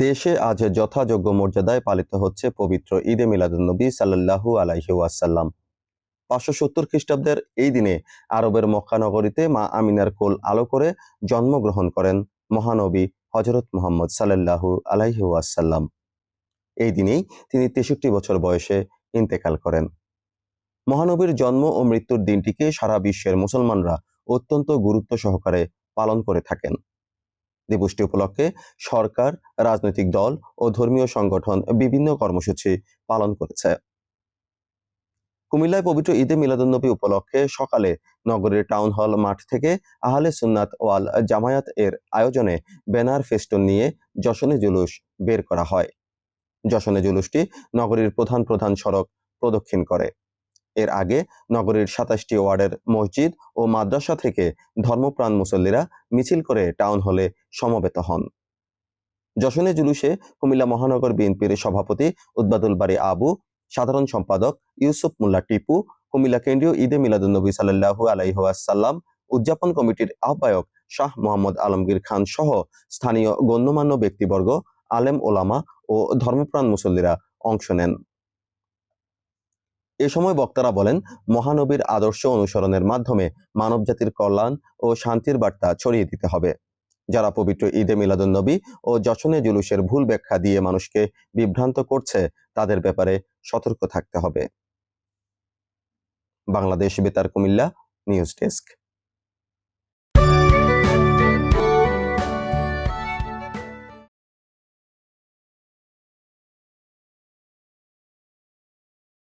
দেশে আজ যথাযোগ্য মর্যাদায় পালিত হচ্ছে পবিত্র ঈদে মিলাদুন্নবী সাল্লাল্লাহু আলাইহি ওয়াসাল্লাম। পাঁচশো সত্তর খ্রিস্টাব্দের এই দিনে আরবের মক্কানগরীতে মা আমিনার কোল আলো করে জন্মগ্রহণ করেন মহানবী হজরত মোহাম্মদ সাল্লাল্লাহু আলাইহি ওয়াসাল্লাম। এই দিনেই তিনি তেষট্টি বছর বয়সে ইন্তেকাল করেন। মহানবীর জন্ম ও মৃত্যুর দিনটিকে সারা বিশ্বের মুসলমানরা অত্যন্ত গুরুত্ব সহকারে পালন করে থাকেন। দিবসটি উপলক্ষে সরকার, রাজনৈতিক দল ও ধর্মীয় সংগঠন বিভিন্ন কর্মসূচি পালন করেছে। কুমিল্লায় পবিত্র ঈদে মিলাদুন্নবী উপলক্ষে সকালে নগরের টাউন হল মাঠ থেকে আহলে সুন্নাত ওয়াল জামায়াত এর আয়োজনে ব্যানার ফেস্টুন নিয়ে যশনে জুলুস বের করা হয়। যশনে জুলুসটি নগরীর প্রধান প্রধান সড়ক প্রদক্ষিণ করে। এর আগে নগরীর সাতাশটি ওয়ার্ডের মসজিদ ও মাদ্রাসা থেকে ধর্মপ্রাণ মুসল্লিরা মিছিল করে টাউন হলে সমবেত হন। যশনে জুলুসে কুমিল্লা মহানগর বিএনপির সভাপতি উদ্বাদুল বাড়ি আবু, সাধারণ সম্পাদক ইউসুফ মুল্লা টিপু, কুমিল্লা কেন্দ্রীয় ঈদে মিলাদুন্নবী সাল্লাহু আলাইহাসাল্লাম উদযাপন কমিটির আহ্বায়ক শাহ মোহাম্মদ আলমগীর খান সহ স্থানীয় গণ্যমান্য ব্যক্তিবর্গ, আলেম ওলামা ও ধর্মপ্রাণ মুসল্লিরা অংশ নেন। এ সময় বক্তারা বলেন, মহানবীর আদর্শ অনুসরণের মাধ্যমে মানবজাতির কল্যাণ ও শান্তির বার্তা ছড়িয়ে দিতে হবে। যারা পবিত্র ঈদে মিলাদুন্নবী ও যশনে জুলুসের ভুল ব্যাখ্যা দিয়ে মানুষকে বিভ্রান্ত করছে, তাদের ব্যাপারে সতর্ক থাকতে হবে। বাংলাদেশ বেতার কুমিল্লা, নিউজ ডেস্ক।